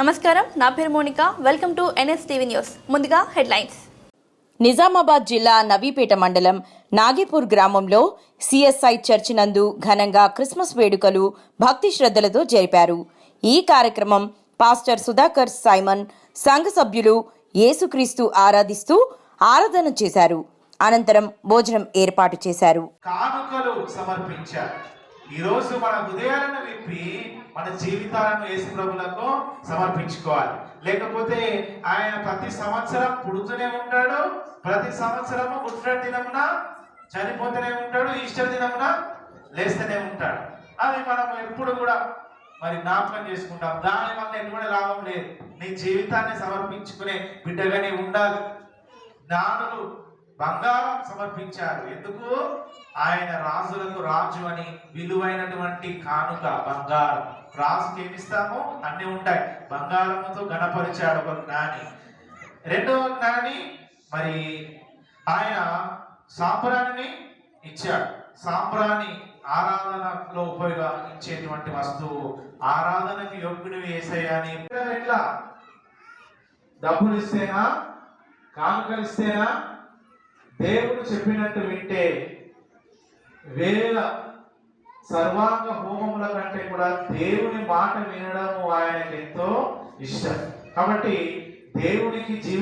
నమస్కారం నా పేరు Monika. Welcome to NS TV news ముందుగా హెడ్లైన్స్. నిజామాబాద్ జిల్లా నవీపేట మండలం నాగేపూర్ గ్రామంలో సిఎస్ఐ చర్చి నందు ఘనంగా క్రిస్మస్ వేడుకలు భక్తి శ్రద్ధలతో జరిపారు. ఈ కార్యక్రమం పాస్టర్ సుధాకర్ సైమన్ సంఘ సభ్యులు యేసుక్రీస్తు ఆరాధిస్తూ ఆరాధన చేశారు. అనంతరం భోజనం ఏర్పాటు చేశారు. కానుకలు సమర్పించారు. ఈరోజు మన హృదయాలను విప్పి మన జీవితాలను యేసు ప్రభులకు సమర్పించుకోవాలి. లేకపోతే ఆయన ప్రతి సంవత్సరం పుడుతూనే ఉంటాడు ప్రతి సంవత్సరము పుట్టిన దినమున చనిపోతూనే ఉంటాడు ఈస్టర్ దినమున లేస్తూనే ఉంటాడు. అది మనం ఎప్పుడు కూడా మరి జ్ఞాపకం చేసుకుంటాం. దాని వల్ల ఎటువంటి లాభం లేదు. నీ జీవితాన్ని సమర్పించుకునే బిడ్డగానే ఉండాలి. జ్ఞానులు బంగారం సమర్పించారు. ఎందుకు? ఆయన రాజులకు రాజు అని విలువైనటువంటి కానుక బంగారం. రాజుకి ఏమిస్తాము అన్ని ఉంటాయి. బంగారముతో గణపరిచాడు ఒక జ్ఞాని. రెండవ జ్ఞాని మరి ఆయన సాంబ్రాణిని ఇచ్చాడు. సాంబ్రాణి ఆరాధనలో ఉపయోగించేటువంటి వస్తువు. ఆరాధనకి యోగ్యుని వేసేయని ఎట్లా డబ్బులు ఇస్తేనా కానుకలు ఇస్తేనా దేవుడు చెప్పినట్టు వింటే వేల సర్వాంగ హోమముల కంటే కూడా దేవుని మాట వినడము ఆయనకి ఎంతో ఇష్టం. కాబట్టి దేవునికి జీవి